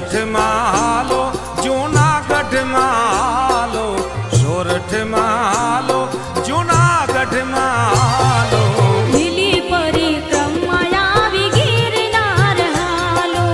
સોરઠમાં હાલો જૂનાગઢમાં હાલો સોરઠમાં હાલો જૂનાગઢમાં હાલો લીલી પરિક્રમા આવી ગિરનાર હાલો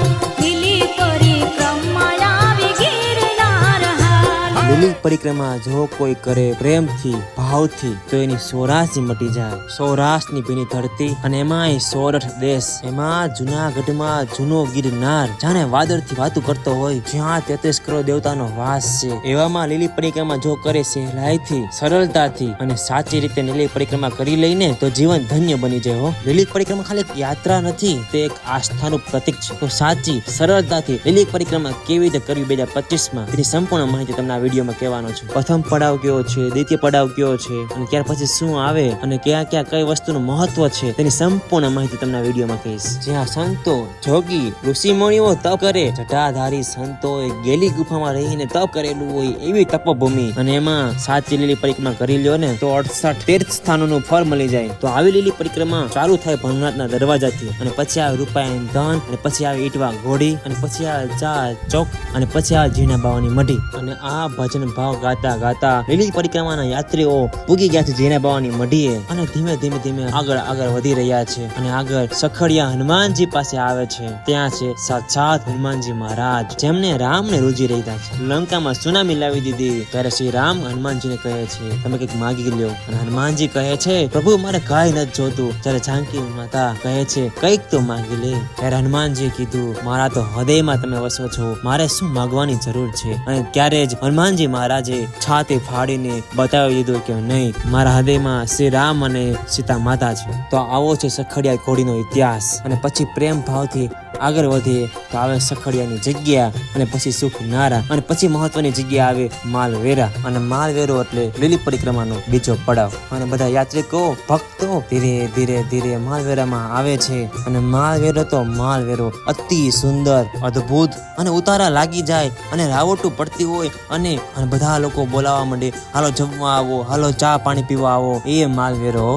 લીલી પરિક્રમા આવી ગિરનાર હાલો લીલી પરિક્રમા જો કોઈ કરે પ્રેમથી ભાવથી તો એની સૌરાષ્ટ્ર મટી જાય. સૌરાષ્ટ્રની ભીની ધરતી અને એમાંય સોરઠ દેશ. એમાં જુનાગઢમાં જૂનો ગિરનાર. જાણે વાદળથી વાતું કરતો હોય, જ્યાં તેત્રીસ કરોડ દેવતાનો વાસ છે. એવામાં લીલી પરિક્રમા જો કરે સહેલાઈથી, સરળતાથી અને સાચી રીતે લીલી પરિક્રમા કરી લઈને તો જીવન ધન્ય બની જાય હો. લીલી પરિક્રમા ખાલી યાત્રા નથી, તે એક આસ્થાનું પ્રતીક છે. તો સાચી, સરળતાથી લીલી પરિક્રમા કેવી રીતે કરવી બે હજાર પચીસમાં? તેની સંપૂર્ણ માહિતી તમને આ વિડીયોમાં કહેવાનો છું. પ્રથમ પડાવ કયો છે? દ્વિતીય પડાવ કયો છે અને ત્યાર પછી શું આવે અને ક્યાં ક્યાં કઈ વસ્તુનું મહત્વ છે તેની સંપૂર્ણ માહિતી તમને વિડીયોમાં કહીશ. જ્યાં સંતો, જોગી, ઋષિમુનિઓ તપ કરે, જટાધારી સંતોએ ગેલી ગુફામાં રહીને તપ કરેલું હોય એવી તપભૂમિ. અને એમાં સાચી લીલી પરિક્રમા કરી લ્યો ને તો અડસઠ તીર્થ સ્થાનોનું ફળ મળી જાય. તો આવી લીલી પરિક્રમા ચાલુ થાય ભવનાથના દરવાજાથી. અને પછી આવે રૂપાયણ ધન, અને પછી આવે ઈટવા ઘોડી, અને પછી આવે ચા ચોક, અને પછી આવે ઝીણા બાવાની મઢી. અને આ ભજન ભાવ ગાતા ગાતા લીલી પરિક્રમાના યાત્રીઓ પૂગી ગયા છે ઝીણા બાવાની મઢીએ અને ધીમે ધીમે ધીમે આગળ આગળ વધી રહ્યા છે. અને આગળ સખડિયા હનુમાનજી પાસે આવે છે. ત્યાં છે સાક્ષાત હનુમાનજી મહારાજ, જેમને રામને રૂજી રહ્યા છે. લંકામાં સુનામી લાવી દીધી. ત્યારે શ્રી રામ હનુમાનજીને કહે છે, તમે કંઈક માગી લ્યો. અને હનુમાનજી કહે છે, પ્રભુ, મારે કાંઈ નથી જોતું. ત્યારે જાનકી માતા કહે છે, કંઈક તો માગી લે. ત્યારે હનુમાનજી કીધું, મારા તો હૃદયમાં તમે વસો છો. મારે શું માગવાની જરૂર છે? અને ત્યારે જ હનુમાનજી મહારાજે છાતી ફાડીને બતાવી દીધું કે નહીં. મારા હૃદયમાં શ્રી રામ અને સીતા માતા છે. તો આવો છે સખડિયા ઘોડીનો ઇતિહાસ અને પછી પ્રેમ ભાવથી આગળ વધીએ તો આવે સખડિયાની જગ્યા અને પછી સુખ નારા અને પછી મહત્વની જગ્યા આવે માલવેરા. અને માલવેરો એટલે લીલી પરિક્રમાનો બીજો પડાવ. અને બધા યાત્રિકો, ભક્તો ધીરે ધીરે ધીરે માલવેરામાં આવે છે. અને માલવેરો તો માલવેરો. અતિ સુંદર, અદ્ભુત અને ઉતારા લાગી જાય અને રાવટું પડતી હોય અને બધા લોકો બોલાવવા માંડે, હાલો જમવા આવો, હાલો ચા પાણી પીવા આવો. એ માલવેરો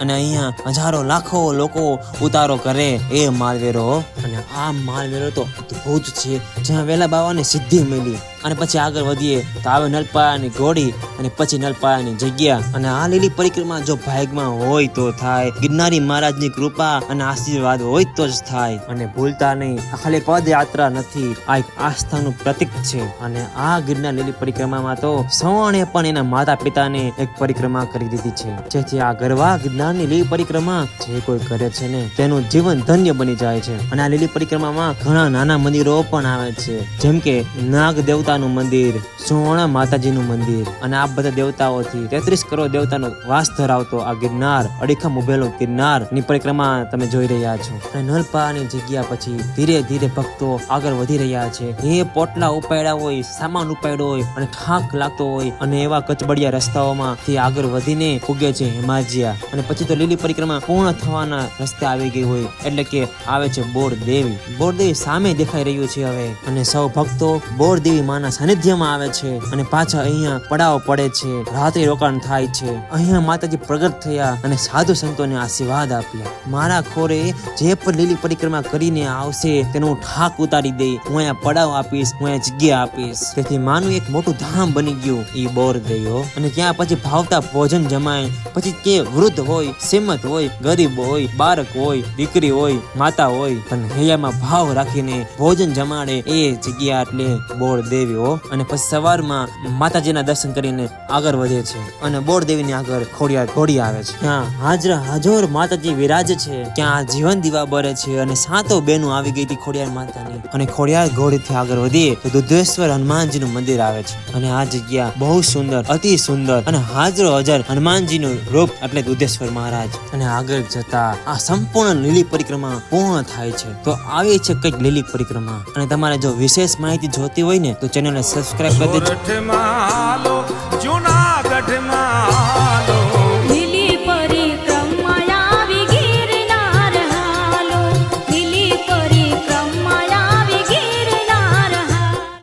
અને અહીંયા હજારો લાખો લોકો ઉતારો કરે એ માલવેરો. અને આ માલવેરો તો અદ્ભુત છે. જ્યાં વેલા બાવાને સિદ્ધિ મળી. અને પછી આગળ વધીએ તો આવે નલપાયાની ઘોડી અને પછી નલપાયાની જગ્યા. અને આ લીલી પરિક્રમા જો ભાગમાં હોય તો થાય. ગિરનારી મહારાજની કૃપા અને આશીર્વાદ હોય તો જ થાય. અને ભૂલતા નહીં. આ ખાલી પદયાત્રા નથી. આ એક આસ્થાનું પ્રતીક છે. અને આ ગિરનાર લીલી પરિક્રમામાં તો સૌણે પણ એના માતા પિતાને એક પરિક્રમા કરી દીધી છે. જેથી આ ગરવા ગિરનારની લીલી પરિક્રમા જે કોઈ કરે છે ને, તેનું જીવન ધન્ય બની જાય છે. અને આ લીલી પરિક્રમામાં ઘણા નાના મંદિરો પણ આવે છે. જેમ કે નાગ દેવતાનું મંદિર સોણા માતાજીનું મંદિર અને આ બધા દેવતાઓથી તેત્રીસ કરોડ દેવતાનો વાસ ધરાવતો આ ગિરનાર, અડીખમ ઉભેલો ગિરનારની પરિક્રમા તમે જોઈ રહ્યા છો. અને નલપાની જગ્યા પછી ધીરે ધીરે ભક્તો આગળ વધી રહ્યા છે. એ પોટલા ઉપાડ્યા હોય, સામાન ઉપાડ્યો હોય અને થાક લાગતો હોય અને એવા કચબડિયા રસ્તાઓમાં થી આગળ વધીને ઉગે છે હિમાજિયા. અને પછી તો લીલી પરિક્રમા પૂર્ણ થવાના રસ્તે આવી ગઈ હોય, એટલે કે આવે છે બોર દેવી બોર દેવી સામે દેખાઈ રહ્યું છે હવે. અને સૌ ભક્તો બોર દેવી માના સાનિધ્યમાં આવે છે અને પાછા અહીંયા પડાવ પડે છે. રાત્રે રોકાણ થાય છે. અહીંયા માતાજી પ્રગટ થયા અને સાધુ સંતોને આશીર્વાદ આપ્યા. મારા ખોરે જે પણ લીલી પરિક્રમા કરીને આવશે, તેનો ઠાક ઉતારી દઈ હું અહીંયા પડાવ આપીશ, હું અહીંયા જગ્યા આપીશ. તેથી માનું એક મોટું ધામ બની ગયું. એ બોર ગયો. અને ત્યાં પછી ભાવતા ભોજન જમાય. પછી કે વૃદ્ધ હોય સિમત હોય, ગરીબ હોય, બાળક હોય, દીકરી હોય, માતા હોય. પણ હૈયામાં ભાવ રાખીને ભોજન જમાડે એ જગ્યા એટલે બોર દેવી. હો અને પછી સવારમાં માતાજીના દર્શન કરીને આગળ વધે છે અને બોર દેવીની આગળ ખોડિયા ઘોડી આવે છે. ત્યાં હાજર હાજર માતાજી વિરાજ છે. ત્યાં જીવન દીવા બરે છે અને સાતો બેનો આવી ગઈ હતી ખોડિયાર માતાની. અને ખોડિયાર ઘોડીથી આગળ વધીએ તો દુધેશ્વર હનુમાનજીનું મંદિર આવે છે. અને આ જગ્યા બહુ સુંદર, અતિ સુંદર અને હાજરો હજાર હનુમાનજીનું રૂપ એટલે દુધેશ્વર મહારાજ. અને આગળ જતા આ સંપૂર્ણ લીલી પરિક્રમા પૂર્ણ થાય છે. તો આવી છે કંઈક લીલી પરિક્રમા. અને તમારે જો વિશેષ માહિતી જોતી હોય ને તો ચેનલને સબસ્ક્રાઇબ કરી દેજો.